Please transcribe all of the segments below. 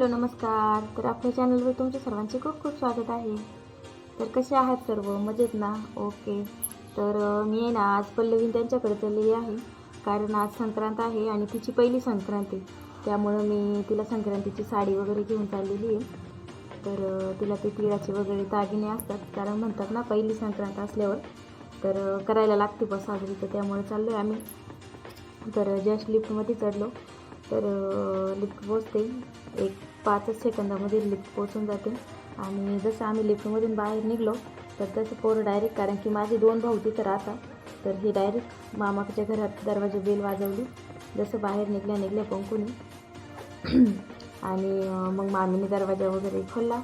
Hello नमस्कार. तर आपल्या चॅनलवर तुमचे सर्वांचे खूप खूप स्वागत आहे. तर कसे आहात सर्व? मजेत ना? ओके. तर मी आहे ना आज पल्लवीन त्यांच्याकडे चाललेली आहे. कारण आज संक्रांत आहे आणि तिची पहिली संक्रांती त्यामुळं मी तिला संक्रांतीची साडी वगैरे घेऊन चाललेली आहे. तर तिला ते तिळाचे वगैरे दागिने असतात. कारण म्हणतात ना पहिली संक्रांत असल्यावर तर करायला लागते बस साजरी. तर त्यामुळे चाललो आहे आम्ही. तर जस्ट लिफ्टमध्ये चढलो. तर लिफ्ट पोचते एक पाचच सेकंदामध्ये लिफ्ट पोचून जाते. आणि जसं आम्ही लिफ्टमधून बाहेर निघलो तर तसं पोरं डायरेक्ट कारण की माझे दोन भाऊ तिथं राहतात. तर हे डायरेक्ट मामाच्या घरात दरवाजा बेल वाजवली. जसं बाहेर निघल्या निघल्या पंकूने. आणि मग मामीने दरवाजा वगैरे खोलला.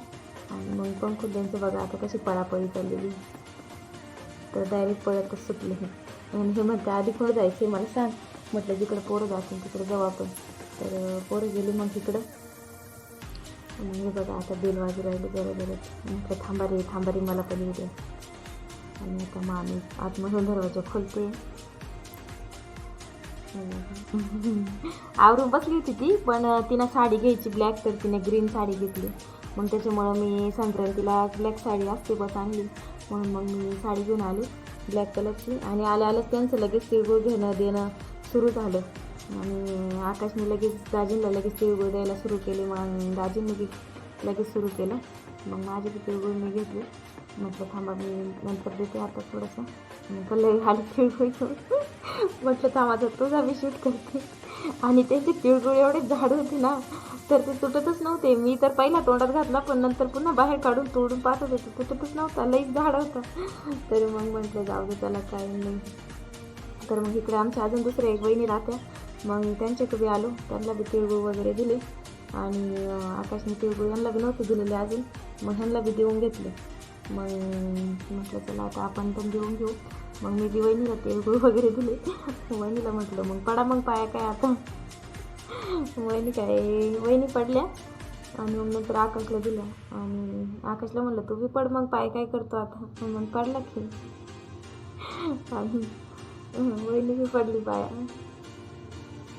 आणि मग पंकू त्यांचं बघा आता कशी पळापळी चाललेली. तर डायरेक्ट पळतच सुटले आणि हे म्हणते आधी कुठं जायचं मला सांग. म्हटलं जिकडं पोरं जातील तिकडे जाऊ आपण. तर पोरं गेली मग तिकडं मग हे बघा आता बेल वाजू राहिले जरा जरा म्हटलं थांबा रे थांबा रे मला पण येऊ द्या आणि आता मग आम्ही आतमधून दरवाजा खोलते. आवरून बसली होती ती पण तिनं साडी घ्यायची ब्लॅक तर तिने ग्रीन साडी घेतली. मग त्याच्यामुळं मी संक्रांतीला ब्लॅक साडी असते बस आणली. म्हणून मग मी साडी घेऊन आली ब्लॅक कलरची आणि आल्या आल्याच त्यांचं लगेच तिळगुळ घेणं देणं सुरू झालं. आणि आकाशने लगेच दाजींना लगेच तिळगुळ द्यायला सुरू केले मग दाजींनी लगेच सुरू केलं. मग माझे ते तिळगुळ मी घेतले. म्हटलं थांबा मी नंतर देते आता थोडंसं. मग लई आली तिळगुळ घेऊन. म्हटलं थांबा तर तुझा मी शूट करते. आणि त्यांचे तिळगुळ एवढे झाड होते ना तर ते तुटतच नव्हते. मी तर पहिला तोंडात घातला पण नंतर पुन्हा बाहेर काढून तोडून पाहत होते तुटतच नव्हता. लईच झाड होता. तर मग म्हटलं जाऊ दे त्याला काय नाही. तर मग इकडे आमच्या अजून दुसऱ्या एक बहिणी राहत्या. मग त्यांच्याकडे आलो. त्यांना बी तिळगुळ वगैरे दिले. आणि आकाशने तिळगुळ यांना बी नव्हते दिलेले अजून. मग ह्यांना बी देऊन घेतले. मग म्हटलं चला आता आपण पण देऊन घेऊ. मग मी बी वहिनीला तिळगुळ वगैरे दिले. वहिनीला म्हटलं मग पडा मग पाया काय आता. वहिनी काय वहिनी पडल्या. आणि मग नंतर आकाशला दिल्या. आणि आकाशला म्हणलं तू बी पड मग पाय काय करतो आता. मग पडला की. आणि वहिनी बी पडली पाया.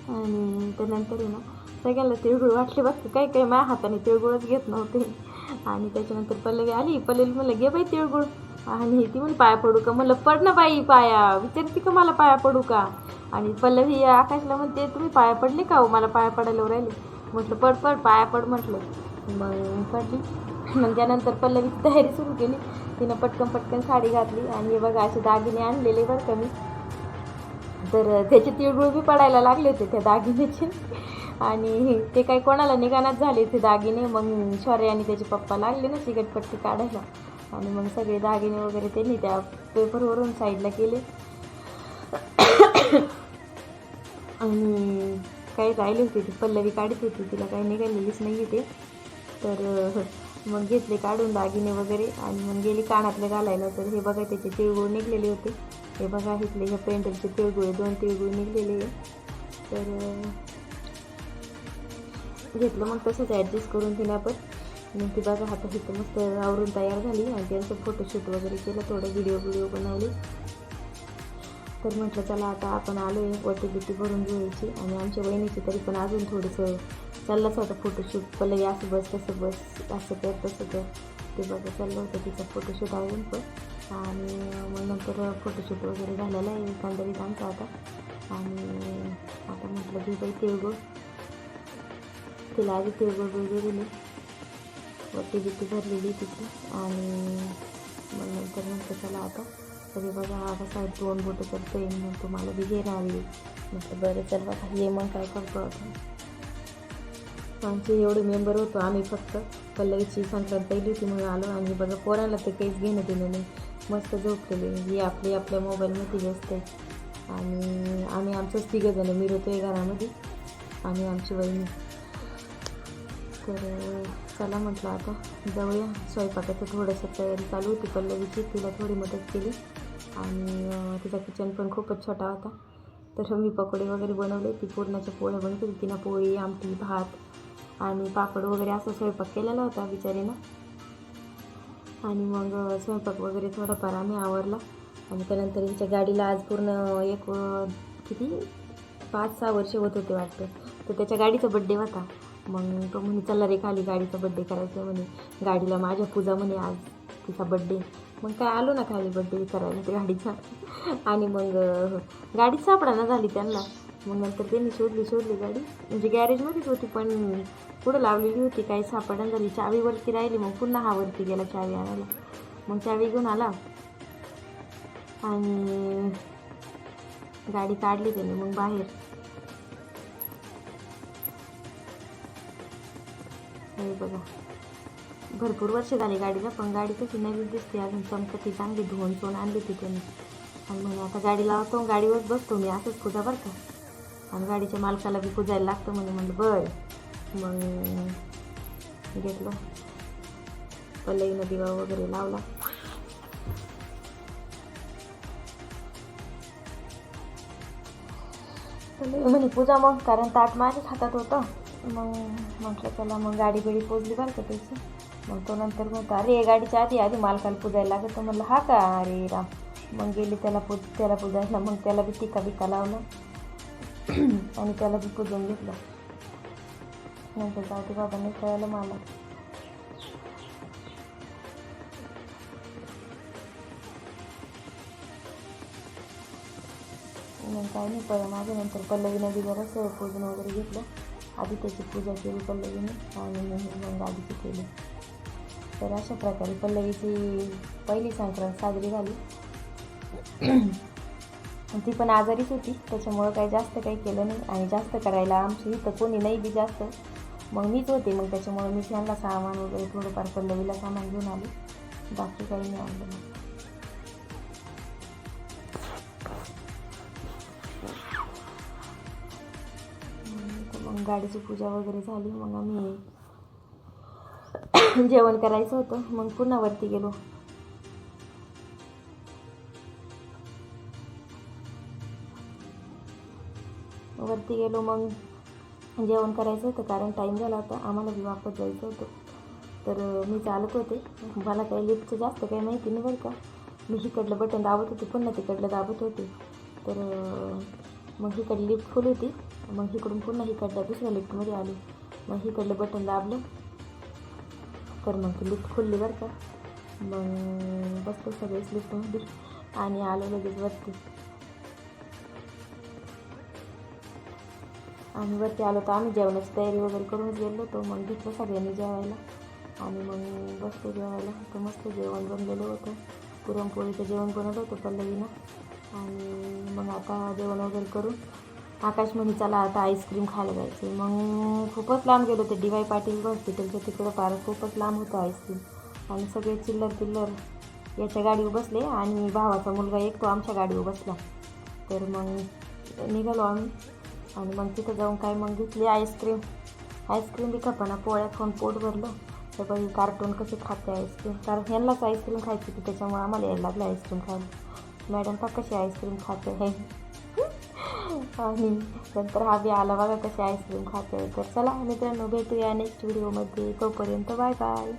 आणि त्यानंतर ना सगळ्याला तिळगुळ वाटले बघ काही काही माझ्या हाताने तिळगुळच घेत नव्हते. आणि त्याच्यानंतर पल्लवी आली पल्लवी म्हणलं घे बाई तिळगुळ. आणि ती म्हणून पाया पडू का? म्हणलं पड ना बाई पाया विचारते का मला पाया पडू का? आणि पल्लवी आकाशला म्हणते तुम्ही पाया पडले का हो? मला पाया पडायला राहिले. म्हटलं पड पड पाया पड म्हटलं. मग पडली. मग त्यानंतर पल्लवीची तयारी सुरू केली. तिनं पटकन पटकन साडी घातली. आणि हे बघा असे दागिने आणलेले बरं का मी. तर त्याचे तिळगुळ बी पडायला लागले होते त्या दागिन्याचे आणि ते काही कोणाला निघानाच झाले ते दागिने. मग शौर्य आणि त्याचे पप्पा लागले ना चिकटपट्टी काढायला. आणि मग सगळे दागिने वगैरे त्यांनी त्या पेपरवरून साईडला केले. आणि काही राहिले होते ती पल्लवी काढत होती. तिला काही निघालेलीच नाही ते. तर मग घेतले काढून दागिने वगैरे आणि मग गेली कानातले घालायला. तर हे बघा त्याचे तिळगुळ निघलेले होते. हे बघा इथले ह्या पेंटरचे तिळगुळ दोन तिळगुळ निघलेले तर घेतलं मग तसंच ॲडजस्ट करून दिलं आपण. मग ती बघा आता इथं मस्त आवरून तयार झाली. आणि त्यांचं फोटोशूट वगैरे केलं थोडं व्हिडिओ व्हिडिओ बनवले. तर म्हटलं चला आता आपण आलो आहे वटी बिटी भरून घ्यायची. आणि आमच्या बहिणीची तरी पण अजून थोडंसं चाललंच होतं फोटोशूट पहिले असं बस तसं बस असं कर तसं कर. ते बघा चाललं होतं तिचं फोटोशूट अजून पण. आणि मग नंतर फोटोशूट वगैरे झालेला आहे एकंदरीत आमचा आता. आणि आता म्हटलं की बाई तिळगुळ तिला आधी तिळगुळ वगैरे दिली. वरती बिट्टी भरलेली तिची. आणि मग नंतर म्हटलं चला आता. तरी बघा आता कसा दोन बोटं करतो येईल मग तुम्हाला बी घेणार आहे. म्हटलं बरं चल बघा ये मग काय करतो आता आमचे एवढे मेंबर होतो आम्ही फक्त. पल्लवीची संक्रांत पहिली होती म्हणून आलो आणि बघा पोरांना ते काहीच घेणं देणं नाही. मस्त झोपलेले. ही आपली आपल्या मोबाईलमध्ये व्यस्त आहे. आणि आम्ही आमचंच तिघं जण. मी आहे घरामध्ये आणि आमची वहिनी. तर चला म्हटलं आता जाऊया. स्वयंपाकाचं थोडंसं तयारी चालू होती पल्लवीची. तिला थोडी मदत केली. आणि तिचा किचन पण खूपच छोटा होता. तर मी पकोडे वगैरे बनवले. ती पूर्णाच्या पोळ्या बनवत होती. तिनं पोळी आमटी भात आणि पापड वगैरे असं स्वयंपाक केलेला होता बिचारीनं. आणि मग स्वयंपाक वगैरे थोडाफार आम्ही आवरला. आणि त्यानंतर हिच्या गाडीला आज पूर्ण एक किती? पाच सहा वर्ष होत होते वाटतं. तर त्याच्या गाडीचा बड्डे होता. मग तो म्हणे चला रे खाली गाडीचा बड्डे करायचा. म्हणे गाडीला माझ्या पूजा म्हणे आज तिचा बड्डे मग काय आलो ना खाली बड्डे करायला त्या गाडीचा. आणि मग हो गाडी सापडा सापडाना झाली त्यांना. मग नंतर त्यांनी सोडली सोडली गाडी. म्हणजे गॅरेजमध्येच होती पण पुढं लावलेली होती काही सापडा झाली. चावीवरती राहिली मग पुन्हा हा वरती गेला चावी आणायला. मग चावी घेऊन आला. आणि गाडी काढली त्याने मग बाहेर. हे बघा. भरपूर वर्ष झाली गाडीला पण गाडी कशी नवीन दिसते अजून चमकती चांगली धुवून सोन आणली ती त्याने. आणि म्हणे आता गाडी लावतो गाडीवर बसतो मी असंच पूजा बरं का? आणि गाडीच्या मालकाला बी पूजायला लागतं म्हणे म्हणलं बरं. मग घेतलं. पल्लईनं दिवा वगैरे लावला. म्हणे पूजा मग कारण ताट माझ्याच हातात होतं. मग म्हटलं त्याला मग गाडी बिडी पोचली बरं का त्याची. मग तो नंतर म्हणतो अरे गाडीच्या आधी आधी मालकाला पुजायला लागत तर म्हणलं हा का? अरे राम. मग गेले त्याला पूज त्याला पुजायला मग त्याला बी टिका बिका लावलं आणि त्याला बी पूजून घेतलं. नंतर जाऊ बाबांनी कळलं मला काय नाही पण माझ्या नंतर पल्लवी नदी पूजन वगैरे घेतलं. आधी त्याची पूजा केली पल्लवीने. आणि मग आधीची केली. तर अशा प्रकारे पल्लवीची पहिली संक्रांत साजरी झाली. ती पण आजारीच होती. त्याच्यामुळं काही जास्त काही केलं नाही आणि जास्त करायला आमची इथं कोणी नाही बी जास्त. मग मीच होते. मग त्याच्यामुळं मी त्यांना सामान वगैरे थोडंफार पल्लवीला सामान घेऊन आले. बाकी काही नाही आणलं मग. तर मग गाडीची पूजा वगैरे झाली. मग आम्ही जेवण करायचं होतं. मग पुन्हा वरती गेलो. वरती गेलो मग जेवण करायचं होतं कारण टाईम झाला होता. आम्हाला बी वापस जायचं होतं. तर मी चालत होते. मला काही लिफ्टचं जास्त काही माहिती नाही बरं का. मी इकडलं बटन दाबत होते पुन्हा तिकडलं दाबत होते. तर मग इकडली लिफ्ट फुल होती. मग इकडून पुन्हा इकडल्या दुसऱ्या लिफ्टमध्ये आली. मग इकडलं बटन दाबलं. तर मग ती लिफ्ट खुलली बरं का. मग बसतो सगळेच लिफ्टमध्ये आणि आलो लगेच वरती. आणि वरती आलो तर आम्ही जेवणाची तयारी वगैरे करूनच गेलो. होतो मग घेतलं सगळ्यांनी जेवायला. आणि मग बसतो जेवायला. तर मस्त जेवण बनलेलं होतं. पुरणपोळीचं जेवण बनवलं होतं पल्लवीनं. आणि मग आता जेवण वगैरे करून आकाश म्हणे चला आता आईस्क्रीम खायला जायचं मग खूपच लांब गेलो ते डी वाय पाटील हॉस्पिटलच्या तिकडं पार खूपच लांब होतं आईस्क्रीम आणि सगळे चिल्लर चिल्लर याच्या गाडीवर बसले. आणि भावाचा मुलगा एक तो आमच्या गाडीवर बसला. तर मग निघालो आम्ही. आणि मग तिथं जाऊन काय मग घेतली आईस्क्रीम. आईस्क्रीम बी खपाना पोळ्या खाऊन पोट भरलं. तर बाई कार्टून कसे खाते आईस्क्रीम. कारण ह्यांनाच आईस्क्रीम खायची होती त्याच्यामुळे आम्हाला यायला लागलं आईस्क्रीम खायला. मॅडम का कशी आईस्क्रीम खाते आहे. आणि नंतर हा बी आला बघा कशी आईस्क्रीम खाते तर चला मित्रांनो भेटूया नेक्स्ट व्हिडिओमध्ये तोपर्यंत बाय बाय.